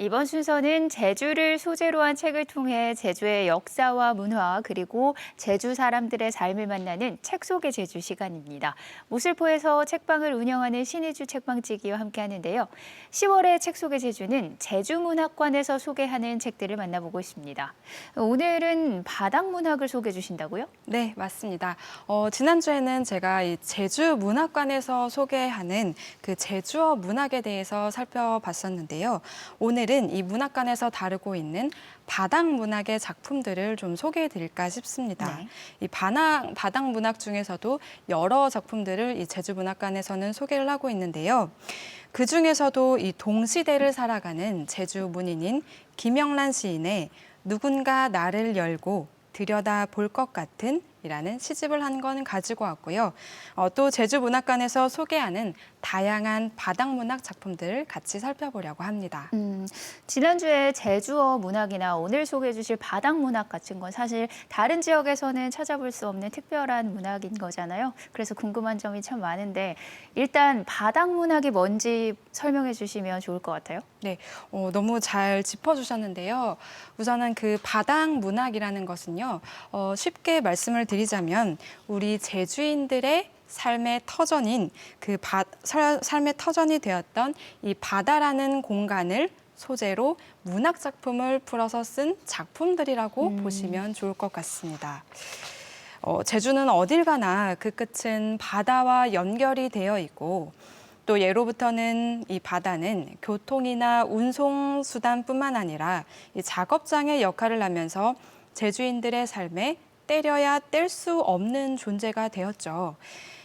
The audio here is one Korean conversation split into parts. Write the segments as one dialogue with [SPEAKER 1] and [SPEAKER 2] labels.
[SPEAKER 1] 이번 순서는 제주를 소재로 한 책을 통해 제주의 역사와 문화 그리고 제주 사람들의 삶을 만나는 책 속의 제주 시간입니다. 모슬포에서 책방을 운영하는 신의주 책방지기와 함께 하는데요. 10월의 책 속의 제주는 제주문학관에서 소개하는 책들을 만나보고 있습니다. 오늘은 바닥문학을 소개해 주신다고요?
[SPEAKER 2] 네, 맞습니다. 어, 지난주에는 제가 이 제주 문학관에서 소개하는 그 제주어 문학에 대해서 살펴봤었는데요. 오늘 은 이 문학관에서 다루고 있는 바닥 문학의 작품들을 좀 소개해 드릴까 싶습니다.
[SPEAKER 1] 네.
[SPEAKER 2] 이 바닥, 바닥 문학 중에서도 여러 작품들을 이 제주 문학관에서는 소개를 하고 있는데요. 그 중에서도 이 동시대를 살아가는 제주 문인인 김영란 시인의 누군가 나를 열고 들여다 볼 것 같은 이라는 시집을 한건 가지고 왔고요. 어, 또 제주문학관에서 소개하는 다양한 바닥문학 작품들을 같이 살펴보려고 합니다.
[SPEAKER 1] 음, 지난주에 제주어 문학이나 오늘 소개해 주실 바닥 문학 같은 건 사실 다른 지역에서는 찾아볼 수 없는 특별한 문학인 거잖아요. 그래서 궁금한 점이 참 많은데 일단 바닥 문학이 뭔지 설명해 주시면 좋을 것 같아요.
[SPEAKER 2] 네, 어, 너무 잘 짚어주셨는데요. 우선은 그 바닥 문학이라는 것은요, 어, 쉽게 말씀을 드리 자면 우리 제주인들의 삶의 터전인 그 바, 설- 삶의 터전이 되었던 이 바다라는 공간을 소재로 문학 작품을 풀어서 쓴 작품들이라고
[SPEAKER 1] 음.
[SPEAKER 2] 보시면 좋을 것 같습니다. 어, 제주는 어딜 가나 그 끝은 바다와 연결이 되어 있고 또 예로부터는 이 바다는 교통이나 운송 수단뿐만 아니라 이 작업장의 역할을 하면서 제주인들의 삶에 때려야 뗄 수 없는 존재가 되었죠.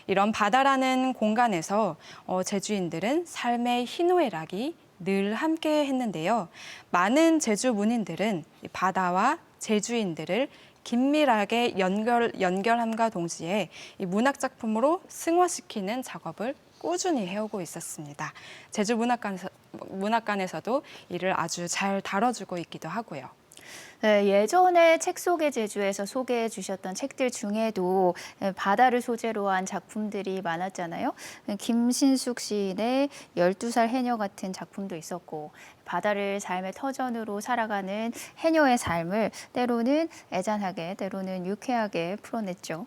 [SPEAKER 2] 이런 바다라는 공간에서 어, 제주인들은 삶의 희노애락이 늘 함께 했는데요. 많은 제주 문인들은 이 바다와 제주인들을 긴밀하게 연결, 연결함과 동시에 이 문학 작품으로 승화시키는 작업을 꾸준히 해오고 있었습니다. 제주 문학관에서, 문학관에서도 이를 아주 잘 다뤄주고 있기도 하고요.
[SPEAKER 1] 네, 예전에 책 속의 제주에서 소개해 주셨던 책들 중에도 바다를 소재로 한 작품들이 많았잖아요. 김신숙 시인의 12살 해녀 같은 작품도 있었고 바다를 삶의 터전으로 살아가는 해녀의 삶을 때로는 애잔하게 때로는 유쾌하게 풀어냈죠.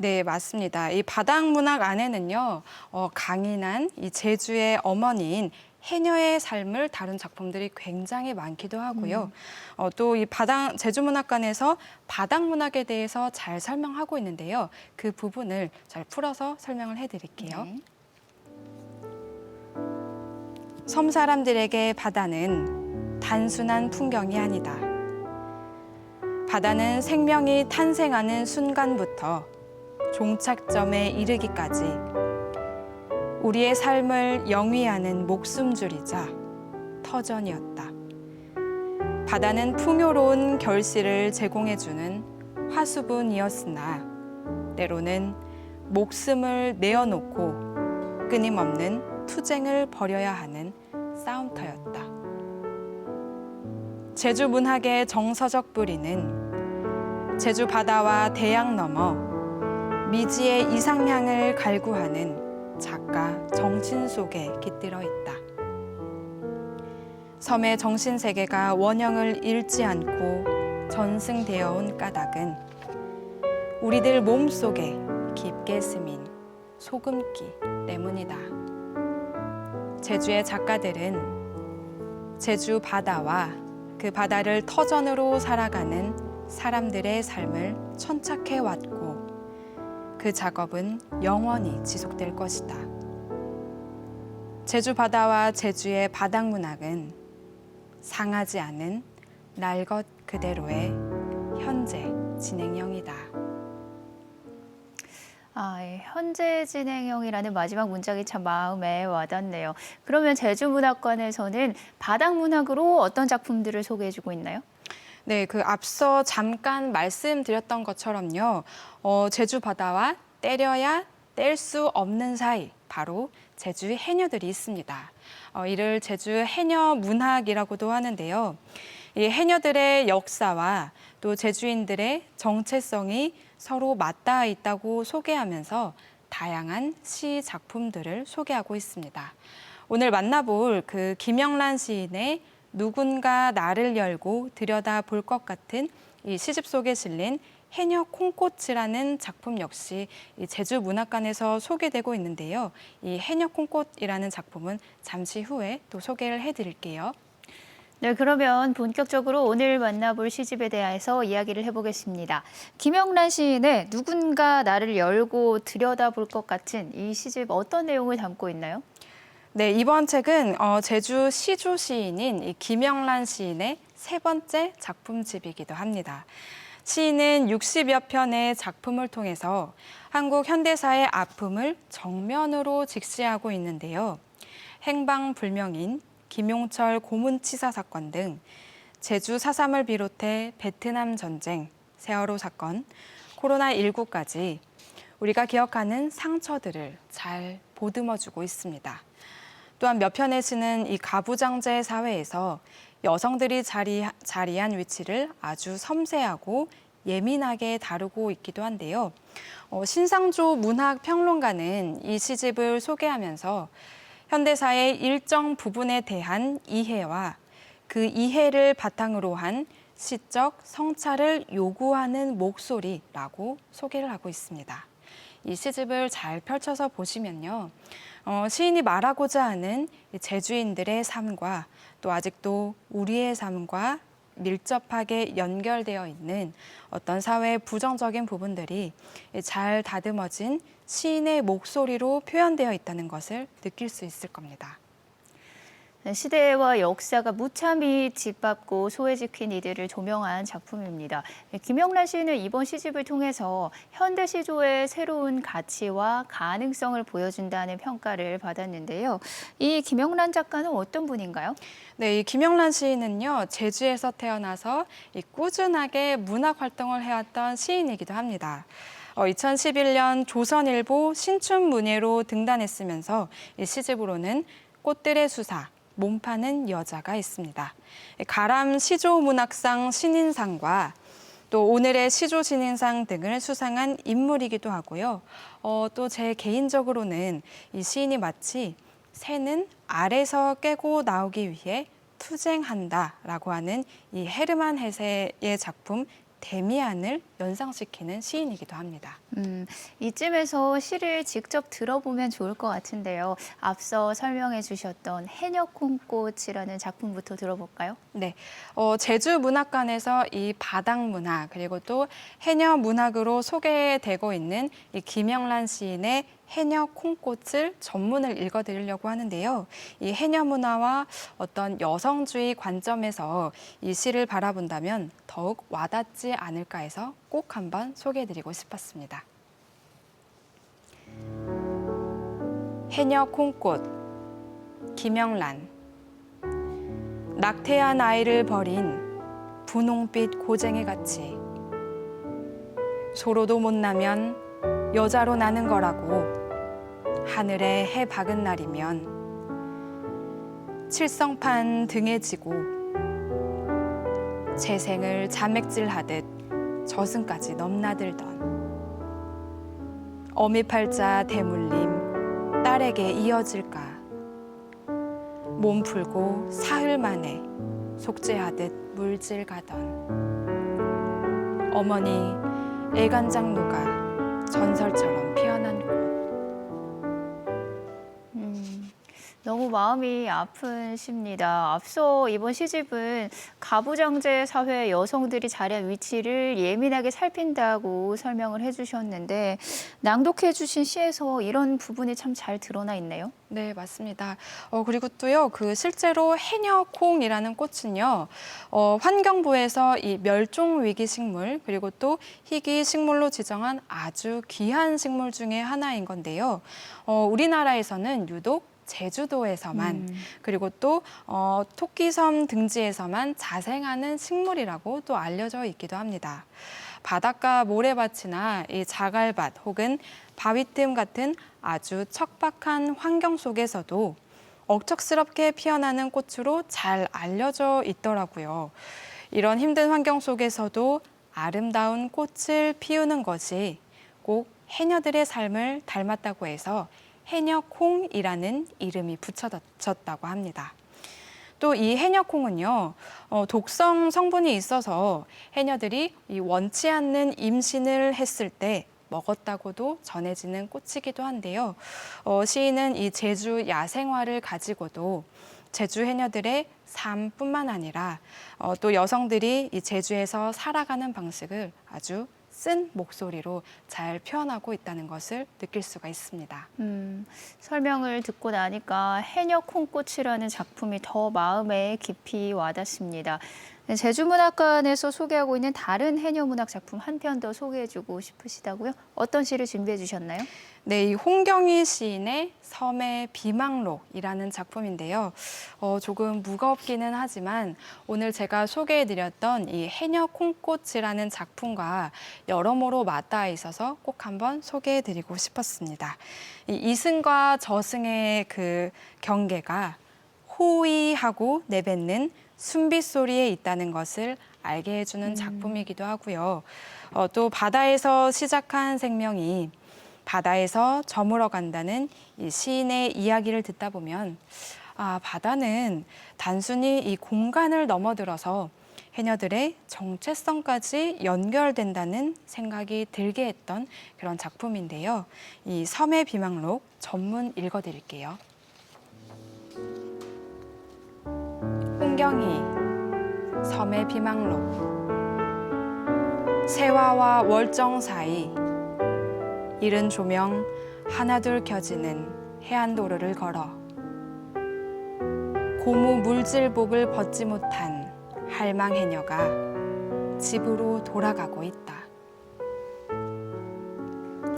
[SPEAKER 2] 네, 맞습니다. 이 바닥 문학 안에는요, 어, 강인한 이 제주의 어머니인 해녀의 삶을 다룬 작품들이 굉장히 많기도 하고요. 어, 또이 바닥 제주문학관에서 바닥 문학에 대해서 잘 설명하고 있는데요. 그 부분을 잘 풀어서 설명을 해드릴게요.
[SPEAKER 1] 네.
[SPEAKER 2] 섬 사람들에게 바다는 단순한 풍경이 아니다. 바다는 생명이 탄생하는 순간부터 종착점에 이르기까지 우리의 삶을 영위하는 목숨줄이자 터전이었다. 바다는 풍요로운 결실을 제공해주는 화수분이었으나 때로는 목숨을 내어놓고 끊임없는 투쟁을 벌여야 하는 싸움터였다. 제주 문학의 정서적 뿌리는 제주 바다와 대양 너머 미지의 이상향을 갈구하는 작가 정신 속에 깃들어 있다. 섬의 정신 세계가 원형을 잃지 않고 전승되어 온 까닭은 우리들 몸 속에 깊게 스민 소금기 때문이다. 제주의 작가들은 제주 바다와 그 바다를 터전으로 살아가는 사람들의 삶을 천착해 왔고 그 작업은 영원히 지속될 것이다. 제주 바다와 제주의 바닥 문학은 상하지 않은 날 것 그대로의 현재 진행형이다.
[SPEAKER 1] 아, 예, 현재 진행형이라는 마지막 문장이 참 마음에 와닿네요. 그러면 제주 문학관에서는 바닥 문학으로 어떤 작품들을 소개해주고 있나요?
[SPEAKER 2] 네, 그 앞서 잠깐 말씀드렸던 것처럼요. 어, 제주 바다와 때려야 뗄 수 없는 사이 바로 제주 해녀들이 있습니다. 어, 이를 제주 해녀 문학이라고도 하는데요. 이 해녀들의 역사와 또 제주인들의 정체성이 서로 맞닿아 있다고 소개하면서 다양한 시 작품들을 소개하고 있습니다. 오늘 만나볼 그 김영란 시인의 누군가 나를 열고 들여다 볼 것 같은 이 시집 속에 실린 해녀 콩꽃이라는 작품 역시 이 제주 문학관에서 소개되고 있는데요. 이 해녀 콩꽃이라는 작품은 잠시 후에 또 소개를 해드릴게요.
[SPEAKER 1] 네, 그러면 본격적으로 오늘 만나볼 시집에 대해서 이야기를 해보겠습니다. 김영란 시인의 누군가 나를 열고 들여다볼 것 같은 이 시집 어떤 내용을 담고 있나요?
[SPEAKER 2] 네, 이번 책은 어, 제주 시조 시인인 이 김영란 시인의 세 번째 작품집이기도 합니다. 시인은 60여 편의 작품을 통해서 한국 현대사의 아픔을 정면으로 직시하고 있는데요. 행방불명인 김용철 고문치사 사건 등 제주 4.3을 비롯해 베트남 전쟁, 세월호 사건, 코로나19까지 우리가 기억하는 상처들을 잘 보듬어주고 있습니다. 또한 몇 편의 시는 이 가부장제 사회에서 여성들이 자리, 자리한 위치를 아주 섬세하고 예민하게 다루고 있기도 한데요. 어, 신상조 문학 평론가는 이 시집을 소개하면서 현대사의 일정 부분에 대한 이해와 그 이해를 바탕으로 한 시적 성찰을 요구하는 목소리라고 소개를 하고 있습니다. 이 시집을 잘 펼쳐서 보시면요. 어, 시인이 말하고자 하는 이 제주인들의 삶과 또 아직도 우리의 삶과 밀접하게 연결되어 있는 어떤 사회의 부정적인 부분들이 잘 다듬어진 시인의 목소리로 표현되어 있다는 것을 느낄 수 있을 겁니다.
[SPEAKER 1] 시대와 역사가 무참히 짓밟고 소외지킨 이들을 조명한 작품입니다. 김영란 시인은 이번 시집을 통해서 현대 시조의 새로운 가치와 가능성을 보여준다는 평가를 받았는데요. 이 김영란 작가는 어떤 분인가요?
[SPEAKER 2] 네, 이 김영란 시인은요, 제주에서 태어나서 이 꾸준하게 문학 활동을 해왔던 시인이기도 합니다. 어, 2011년 조선일보 신춘문예로 등단했으면서 이 시집으로는 꽃들의 수사, 몸 파는 여자가 있습니다. 가람 시조문학상 신인상과 또 오늘의 시조 신인상 등을 수상한 인물이기도 하고요. 어, 또 제 개인적으로는 이 시인이 마치 새는 알에서 깨고 나오기 위해 투쟁한다라고 하는 이 헤르만 헤세의 작품 데미안을 연상시키는 시인이기도 합니다.
[SPEAKER 1] 음, 이쯤에서 시를 직접 들어보면 좋을 것 같은데요. 앞서 설명해 주셨던 해녀콩꽃이라는 작품부터 들어볼까요?
[SPEAKER 2] 네, 어, 제주 문학관에서 이 바닥 문학 그리고 또 해녀 문학으로 소개되고 있는 이 김영란 시인의 해녀 콩꽃을 전문을 읽어드리려고 하는데요. 이 해녀 문화와 어떤 여성주의 관점에서 이 시를 바라본다면 더욱 와닿지 않을까 해서 꼭 한번 소개해드리고 싶었습니다. 해녀 콩꽃 김영란 낙태한 아이를 버린 분홍빛 고쟁이 같이 소로도 못 나면 여자로 나는 거라고 하늘에 해 박은 날이면 칠성판 등에 지고 재생을 자맥질하듯 저승까지 넘나들던 어미팔자 대물림 딸에게 이어질까 몸 풀고 사흘 만에 속죄하듯 물질 가던 어머니 애간장 녹아 전설처럼 피어
[SPEAKER 1] 마음이 아픈 시입니다. 앞서 이번 시집은 가부장제 사회 여성들이 자리한 위치를 예민하게 살핀다고 설명을 해주셨는데 낭독해 주신 시에서 이런 부분이 참 잘 드러나 있네요.
[SPEAKER 2] 네, 맞습니다. 어, 그리고 또요, 그 실제로 해녀콩이라는 꽃은요, 어, 환경부에서 이 멸종 위기 식물, 그리고 또 희귀 식물로 지정한 아주 귀한 식물 중에 하나인 건데요. 어, 우리나라에서는 유독 제주도에서만
[SPEAKER 1] 음.
[SPEAKER 2] 그리고 또 어, 토끼섬 등지에서만 자생하는 식물이라고 또 알려져 있기도 합니다. 바닷가 모래밭이나 이 자갈밭 혹은 바위 틈 같은 아주 척박한 환경 속에서도 억척스럽게 피어나는 꽃으로 잘 알려져 있더라고요. 이런 힘든 환경 속에서도 아름다운 꽃을 피우는 것이 꼭 해녀들의 삶을 닮았다고 해서 해녀콩이라는 이름이 붙여졌다고 합니다. 또 이 해녀콩은요, 어, 독성 성분이 있어서 해녀들이 이 원치 않는 임신을 했을 때 먹었다고도 전해지는 꽃이기도 한데요. 어, 시인은 이 제주 야생화를 가지고도 제주 해녀들의 삶뿐만 아니라 어, 또 여성들이 이 제주에서 살아가는 방식을 아주 쓴 목소리로 잘 표현하고 있다는 것을 느낄 수가 있습니다.
[SPEAKER 1] 음, 설명을 듣고 나니까 해녀 콩꽃이라는 작품이 더 마음에 깊이 와닿습니다. 제주문학관에서 소개하고 있는 다른 해녀 문학 작품 한 편 더 소개해주고 싶으시다고요? 어떤 시를 준비해 주셨나요?
[SPEAKER 2] 네, 이 홍경희 시인의 섬의 비망록이라는 작품인데요. 어, 조금 무겁기는 하지만 오늘 제가 소개해드렸던 이 해녀 콩꽃이라는 작품과 여러모로 맞닿아 있어서 꼭 한번 소개해드리고 싶었습니다. 이 이승과 저승의 그 경계가 호의하고 내뱉는 숨빗 소리에 있다는 것을 알게 해주는 작품이기도 하고요. 어, 또 바다에서 시작한 생명이 바다에서 저물어 간다는 이 시인의 이야기를 듣다 보면 아, 바다는 단순히 이 공간을 넘어들어서 해녀들의 정체성까지 연결된다는 생각이 들게 했던 그런 작품인데요. 이 섬의 비망록 전문 읽어드릴게요. 홍경희 섬의 비망록 세화와 월정 사이 이른 조명 하나둘 켜지는 해안도로를 걸어 고무 물질복을 벗지 못한 할망해녀가 집으로 돌아가고 있다.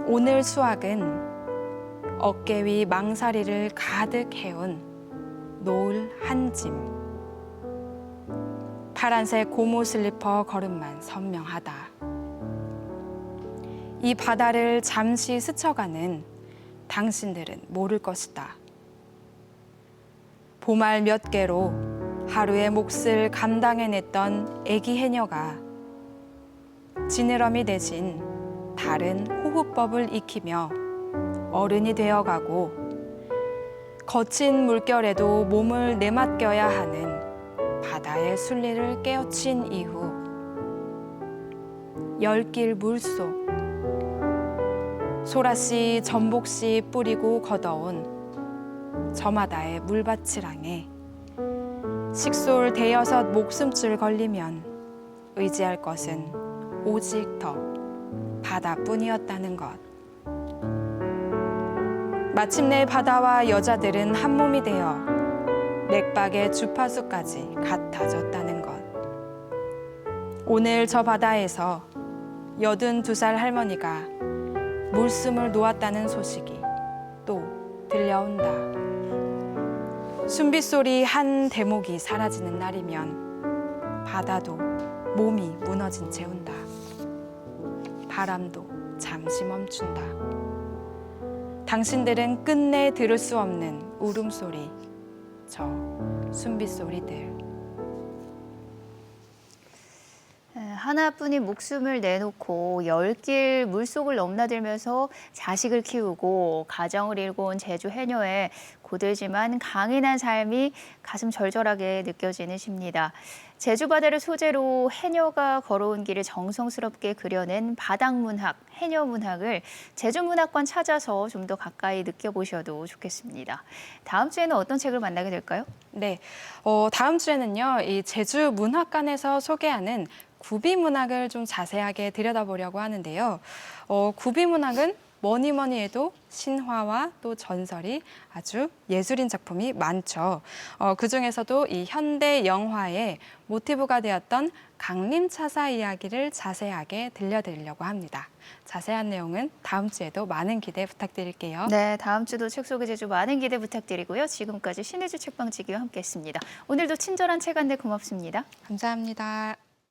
[SPEAKER 2] 오늘 수학은 어깨 위 망사리를 가득 해운 노을 한 짐. 파란색 고무 슬리퍼 걸음만 선명하다. 이 바다를 잠시 스쳐가는 당신들은 모를 것이다. 보말 몇 개로 하루의 몫을 감당해냈던 애기 해녀가 지느러미 대신 다른 호흡법을 익히며 어른이 되어가고 거친 물결에도 몸을 내맡겨야 하는 바다의 순리를 깨우친 이후 열길 물속 소라씨 전복씨 뿌리고 걷어온 저마다의 물밭이랑에 식솔 대여섯 목숨줄 걸리면 의지할 것은 오직 더 바다뿐이었다는 것. 마침내 바다와 여자들은 한 몸이 되어 맥박의 주파수까지 같아졌다는 것. 오늘 저 바다에서 여든 두 살 할머니가 물숨을 놓았다는 소식이 또 들려온다. 숨빗소리 한 대목이 사라지는 날이면 바다도 몸이 무너진 채 온다. 바람도 잠시 멈춘다. 당신들은 끝내 들을 수 없는 울음소리, 저 숨빗소리들.
[SPEAKER 1] 하나뿐인 목숨을 내놓고 열길 물속을 넘나들면서 자식을 키우고 가정을 이루고 온 제주 해녀의 고들지만 강인한 삶이 가슴 절절하게 느껴지는 시입니다. 제주 바다를 소재로 해녀가 걸어온 길을 정성스럽게 그려낸 바닥문학, 해녀문학을 제주문학관 찾아서 좀 더 가까이 느껴보셔도 좋겠습니다. 다음 주에는 어떤 책을 만나게 될까요?
[SPEAKER 2] 네, 어, 다음 주에는요, 이 제주 문학관에서 소개하는 구비 문학을 좀 자세하게 들여다보려고 하는데요. 어, 구비 문학은 뭐니 뭐니 해도 신화와 또 전설이 아주 예술인 작품이 많죠. 어, 그 중에서도 이 현대 영화의 모티브가 되었던 강림차사 이야기를 자세하게 들려드리려고 합니다. 자세한 내용은 다음 주에도 많은 기대 부탁드릴게요.
[SPEAKER 1] 네, 다음 주도 책 소개 제주 많은 기대 부탁드리고요. 지금까지 신혜주 책방지기와 함께했습니다. 오늘도 친절한 책 안내 고맙습니다.
[SPEAKER 2] 감사합니다.